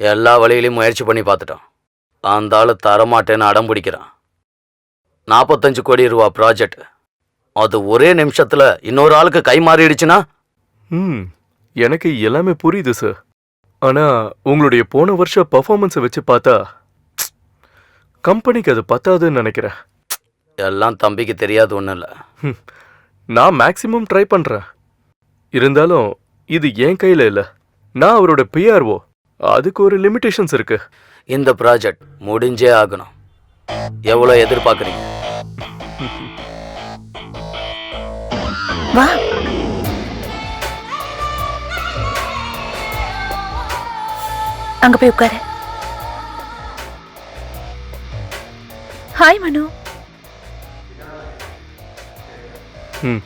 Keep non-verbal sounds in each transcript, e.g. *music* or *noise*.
எல்லா வழியிலையும் முயற்சி பண்ணி பார்த்துட்டோம். அந்த ஆள் தரமாட்டேன்னு அடம் பிடிக்கிறான். நாற்பத்தஞ்சு கோடி ரூபா ப்ராஜெக்ட் அது ஒரே நிமிஷத்துல இன்னொரு ஆளுக்கு கை மாறிடுச்சுன்னா? ம் எனக்கு எல்லாமே புரியுது சார் ஆனா உங்களுடைய போன வருஷ பர்ஃபார்மன்ஸை வச்சு பார்த்தா கம்பெனிக்கு அது பத்தாதுன்னு நினைக்கிறேன். எல்லாம் தம்பிக்கு தெரியாது ஒன்றும் இல்லை. நான் மேக்ஸிமம் ட்ரை பண்றேன். இருந்தாலும் இது என் கையில இல்ல. நான் அவரோட பிஆர்ஓ அதுக்கு ஒரு லிமிடேஷன்ஸ் இருக்கு. இந்த ப்ராஜெக்ட் முடிஞ்சே ஆகணும். எவ்வளோ எதிர்பார்க்குறீங்க? *laughs* வா. அங்க போய் உட்காரு. ஹாய் மனு. ம்.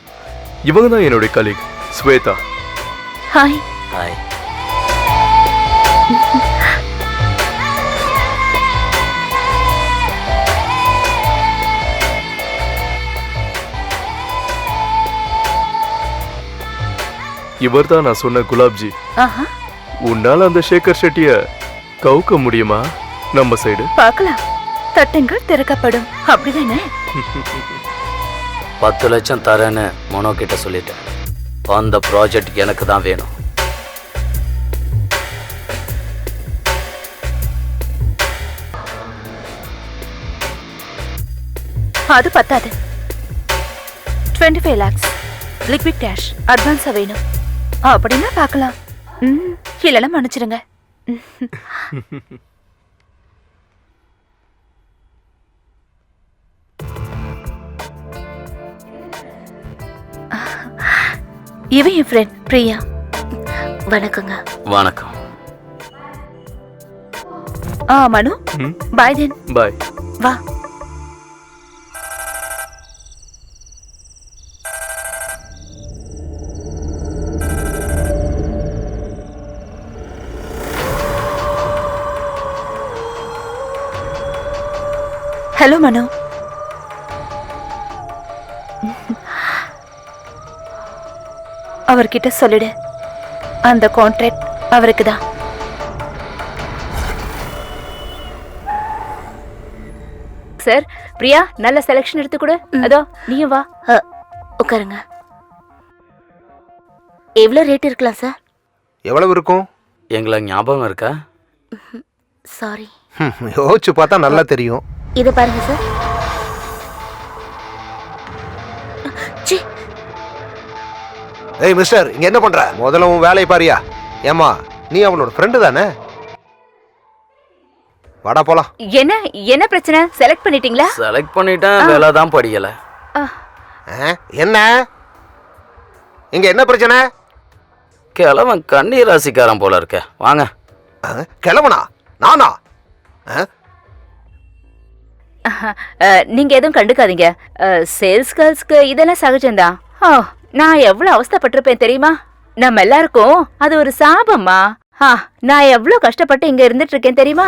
இவங்க தான் என்னுடைய கலீக் ஸ்வேதா. ஹாய் ஹாய் இவர் தான் நான் சொன்ன குலாப்ஜி. ஆஹா. உன்னால அந்த சேகர் ஷெட்டிய கவுக்க முடியுமா? நம்ம சைடு பார்க்கலாம். தட்டுங்கள் திறக்கப்படும். அப்படிதானே? பத்து லட்சம் தரேன்னு மனோ கிட்ட சொல்லிட்டேன். அந்த ப்ராஜெக்ட் எனக்கு தான் வேணும். அது பத்தாது. Twenty five lakhs liquid cash அட்வான்ஸாக வேணும். அப்படின்னா பார்க்கலாம். ம் இல்லைன்னா மன்னிச்சிடுங்க. இவன் என் ஃப்ரெண்ட் பிரியா. வணக்கங்க. வணக்கம். ஆ மனு. பாய் தென் பாய் வா. ஹலோ மனு அவர்கிட்ட சொல்லிடு. அந்த கான்ட்ராக்ட் அவருக்கு தான் சார் பிரியா நல்ல செலெக்ஷன் எடுத்து கொடு. அதோ நீயும் வா. உட்காருங்க. எவ்வளோ ரேட் இருக்கலாம் சார் எவ்வளவு இருக்கும்? எங்களை ஞாபகம் இருக்கா? சாரி யோசிச்சு பார்த்தா நல்லா தெரியும். இதை பாருங்க சார். ஏய் மிஸ்டர் இங்க என்ன பண்ற? முதல்ல உன் வேலையை பாரியா. ஏமா நீ அவனோட ஃப்ரெண்டு தானே? வாடா போலாம். என்ன என்ன பிரச்சனை? செலக்ட் பண்ணிட்டீங்களா? செலக்ட் பண்ணிட்டேன் வேலை தான் படிக்கலை ஆ? என்ன? இங்க என்ன பிரச்சனை? கிழவன் கண்ணீர் ராசிக்காரன் போல இருக்க. வாங்க? கிளம்புனா நானா? நீங்கள் எதுவும் கண்டுக்காதீங்க. சேல்ஸ் கேர்ள்ஸ்க்கு இதெல்லாம் சகஜம்தான். ஓ, நான் எவ்வளோ அவஸ்தைப்பட்டிருப்பேன் தெரியுமா? நம்ம எல்லாருக்கும் அது ஒரு சாபம்மா. ஆ, நான் எவ்வளோ கஷ்டப்பட்டு இங்கே இருந்துட்டு இருக்கேன் தெரியுமா?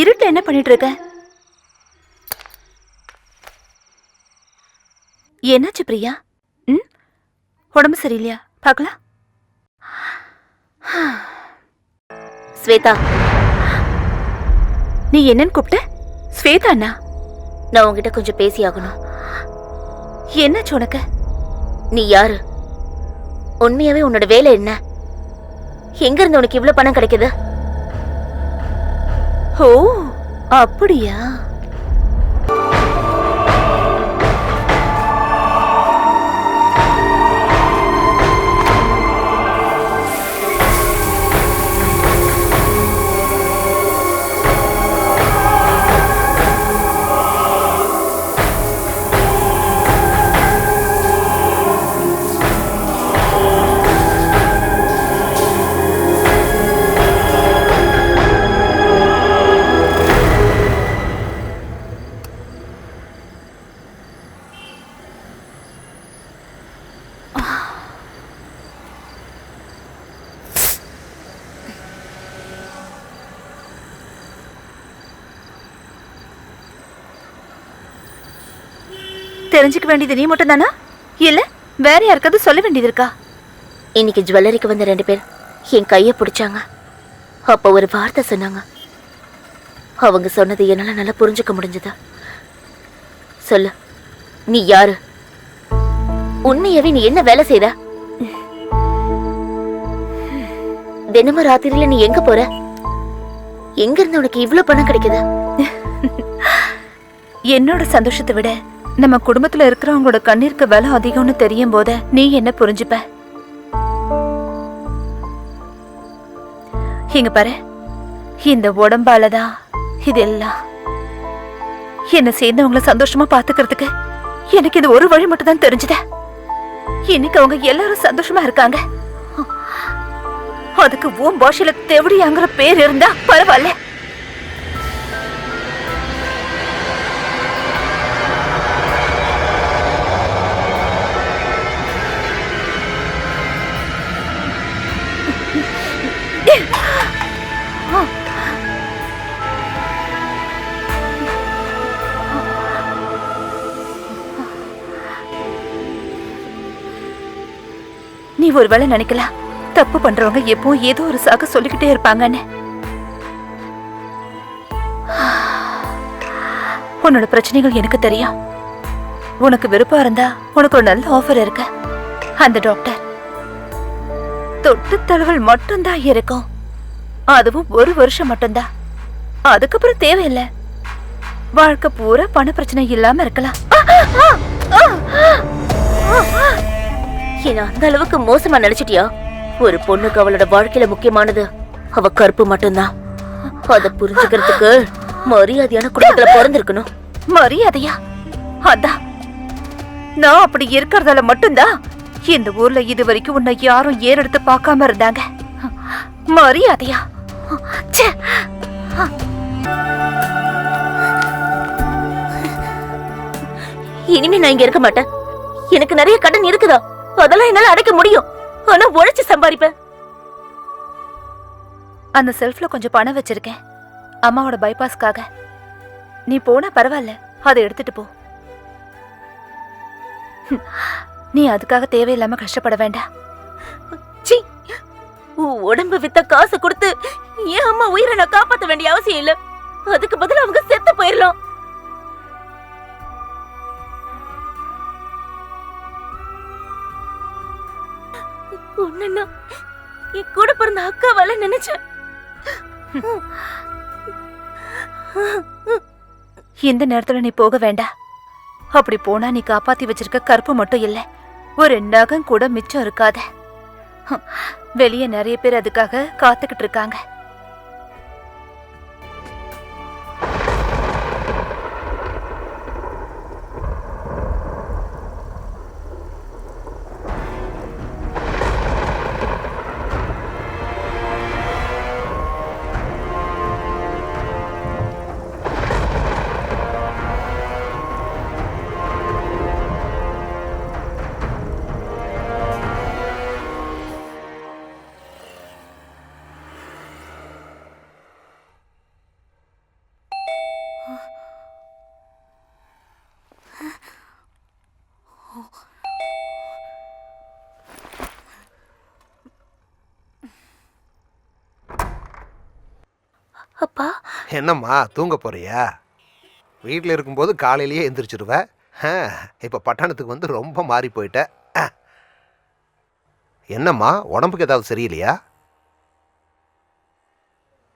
இருட்டில் என்ன பண்ணிட்டு இருக்க என்னாச்சு பிரியா? ம்? உடம்பு சரியில்லையா? பார்க்கலாம். ஸ்வேதா. நீ என்னன்னு கூப்பிட்ட? ஸ்வேதா அண்ணா நான் உங்ககிட்ட கொஞ்சம் பேசி ஆகணும். என்னாச்சு உனக்கு? நீ யாரு? உண்மையாவே உன்னோட வேலை என்ன? எங்க இருந்து உனக்கு இவ்வளவு பணம் கிடைக்குது? ஓ அப்படியா? தெரிஞ்சுக்க வேண்டியது நீ மட்டும் தானா இல்ல வேற யாருக்காவது சொல்ல வேண்டியது இருக்கா? இன்னைக்கு ஜுவல்லரிக்கு வந்த ரெண்டு பேர் என் கையை பிடிச்சாங்க. அப்போ ஒரு வார்த்தை சொன்னாங்க. அவங்க சொன்னது என்னால நல்லா புரிஞ்சுக்க முடிஞ்சதா? சொல்லு நீ யாரு? உண்மையாவே நீ என்ன வேலை செய்த? தினமும் ராத்திரியில நீ எங்க போற? எங்க இருந்து உனக்கு இவ்ளோ பணம் கிடைக்குது? என்னோட சந்தோஷத்தை விட நம்ம குடும்பத்துல இருக்கிறவங்களோட கண்ணீருக்கு விலை அதிகம்னு தெரியும் போத நீ என்ன புரிஞ்சுப்ப? இங்க பாரு. இந்த உடம்பாலதான் இதெல்லாம். என்ன சேர்ந்தவங்களை சந்தோஷமா பாத்துக்கிறதுக்கு எனக்கு இது ஒரு வழி மட்டும் தான் தெரிஞ்சத. இன்னைக்கு அவங்க எல்லாரும் சந்தோஷமா இருக்காங்க. அதுக்கு ஓம் பாஷையில தேவடியாங்கிற பேர் இருந்தா பரவாயில்ல. ஒருவேளை நினைக்கலாம். தப்பு பண்றவங்க எப்பவும் ஏதோ ஒரு சாக சொல்லிக்கிட்டே இருப்பாங்கன்னு. உன்னோட பிரச்சனைகள் எனக்கு தெரியும். உனக்கு விருப்பம் இருந்தா உனக்கு ஒரு நல்ல ஆஃபர் இருக்கு. அந்த டாக்டர் தொட்டு தழுவல் மட்டும்தான் இருக்கும். அதுவும் ஒரு வருஷம் மட்டும்தான். அதுக்கப்புறம் தேவையில்லை. வாழ்க்கை பூரா பண பிரச்சனை இல்லாம இருக்கலாம். என்ன அந்த அளவுக்கு மோசமா நினைச்சிட்டியா? ஒரு பொண்ணுக்கு அவளோட வாழ்க்கையில முக்கியமானது. அவ கருப்பு மட்டும்தான். அத புரிஞ்சுக்கிறதுக்கு மரியாதையான குடும்பத்துல பிறந்திருக்கணும். மரியாதையா? அதான். நான் அப்படி இருக்கறதால மட்டும்தான் இந்த ஊர்ல இது வரைக்கும் உன்னை யாரும் ஏறெடுத்து பார்க்காம இருந்தாங்க. மரியாதையா? ச்சே. இனிமே நான் இங்க இருக்க மாட்டேன். எனக்கு நிறைய கடன் இருக்குதா? அதெல்லாம் என்னால அடைக்க முடியும். ஆனா உழைச்சு சம்பாதிப்பேன். அந்த செல்ஃப்ல கொஞ்சம் பணம் வச்சிருக்கேன். அம்மாவோட பைபாஸ்க்காக நீ போனா பரவாயில்ல. அதை எடுத்துட்டு போ. நீ அதுக்காக தேவையில்லாம கஷ்டப்பட வேண்டாம். சீ உடம்பு வித்த காசு கொடுத்து ஏன் அம்மா உயிரை நான் காப்பாத்த வேண்டிய அவசியம் இல்ல. அதுக்கு பதிலா அவங்க செத்து போயிடலாம் உன்னை என் கூட பிறந்த அக்காவால நினைச்சேன். இந்த நேரத்துல நீ போக வேண்டாம் அப்படி போனா நீ காப்பாத்தி வச்சிருக்க கருப்பு மட்டும் இல்ல ஒரு நகம் கூட மிச்சம் இருக்காத. வெளியே நிறைய பேர் அதுக்காக காத்துக்கிட்டு இருக்காங்க. அப்பா. என்னம்மா தூங்க போறியா? வீட்டில் இருக்கும்போது காலையிலேயே எந்திரிச்சிருவ. ஆ, இப்போ பட்டணத்துக்கு வந்து ரொம்ப மாறி போயிட்ட. ஆ. என்னம்மா உடம்புக்கு ஏதாவது சரியில்லையா?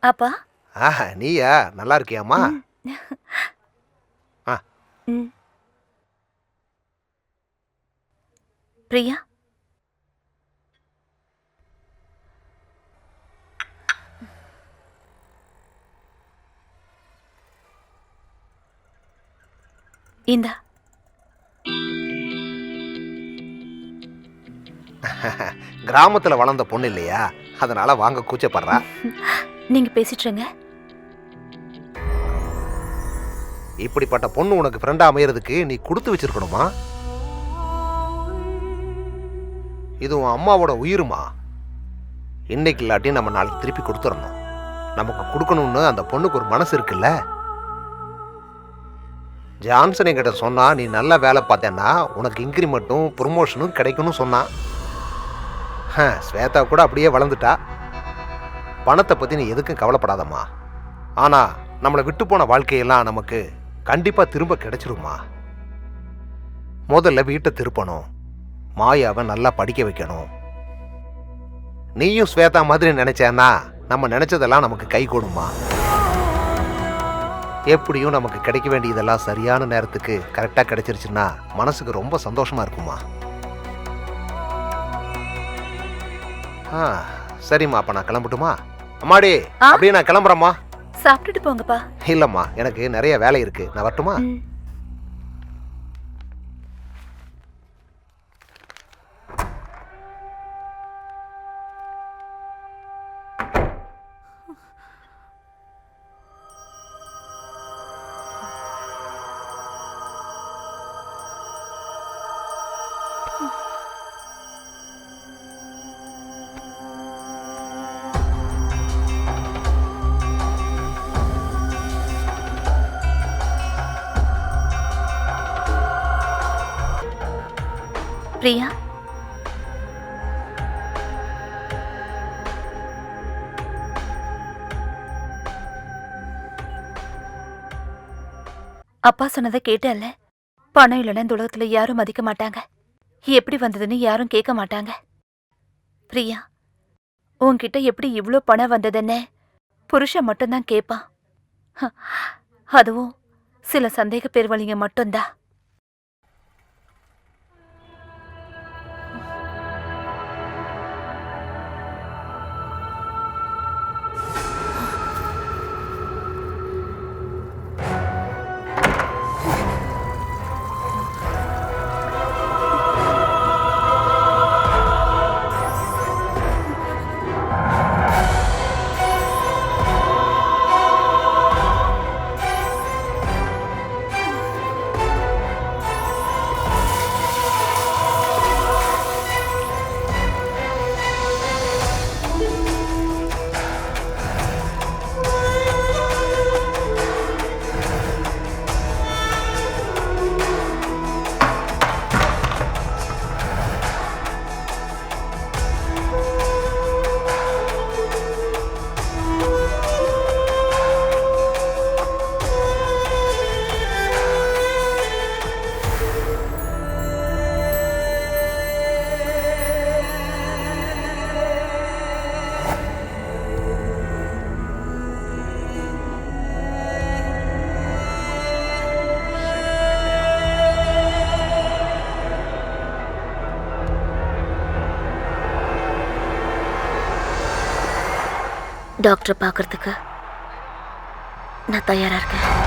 அப்பா. ஆ நீயா? நல்லா இருக்கியாம்மா? ம். பிரியா? இந்தா. *laughs* கிராமத்தில் வளர்ந்த பொண்ணு இல்லையா? அதனால வாங்க கூச்சப்படுறா. *laughs* நீங்க பேசிட்டு இருங்க இப்படிப்பட்ட பொண்ணு உனக்கு ஃப்ரெண்டா அமையறதுக்கு நீ கொடுத்து வச்சிருக்கணுமா? இது உன் அம்மாவோட உயிருமா? இன்னைக்கு இல்லாட்டி நம்ம நாளைக்கு திருப்பி கொடுத்துடணும். நமக்கு கொடுக்கணும்னு அந்த பொண்ணுக்கு ஒரு மனசு இருக்குல்ல? ஜான்சன் என்கிட்ட சொன்னால் நீ நல்லா வேலை பார்த்தேன்னா உனக்கு இன்க்ரிமெண்ட்டும் ப்ரொமோஷனும் கிடைக்கும்னு சொன்னான். ஸ்வேதா கூட அப்படியே வளர்ந்துட்டா. பணத்தை பற்றி நீ எதுக்கும் கவலைப்படாதம்மா. ஆனால் நம்மளை விட்டு போன வாழ்க்கையெல்லாம் நமக்கு கண்டிப்பாக திரும்ப கிடைச்சிருமா முதல்ல வீட்டை திருப்பணும். மாயாவை நல்லா படிக்க வைக்கணும். நீயும் ஸ்வேதா மாதிரி நினச்சேன்னா நம்ம நினச்சதெல்லாம் நமக்கு கை கொடுமா எப்படியும் நமக்கு கிடைக்க வேண்டியதெல்லாம் சரியான நேரத்துக்கு கரெக்டாக கிடைச்சிருச்சுன்னா மனசுக்கு ரொம்ப சந்தோஷமா இருக்குமா? ஆ சரிம்மா அப்போ நான் கிளம்பட்டுமா? அம்மாடி? அப்படியே நான் கிளம்புறேம்மா. சாப்பிட்டுட்டு போங்கப்பா. இல்லைம்மா எனக்கு நிறைய வேலை இருக்கு. நான் வரட்டுமா? பிரியா? அப்பா சொன்னதை கேட்டல்ல பணம் இல்லைன்னா இந்த உலகத்துல யாரும் மதிக்க மாட்டாங்க. எப்படி வந்ததுன்னு யாரும் கேட்க மாட்டாங்க. பிரியா உன்கிட்ட எப்படி இவ்வளோ பணம் வந்ததுன்னு புருஷன் மட்டும்தான் கேட்பான் அதுவும் சில சந்தேக பேர்வழிங்க மட்டும்தான். டாக்டரை பார்க்கறதுக்கு நான் தயாராக இருக்கேன்.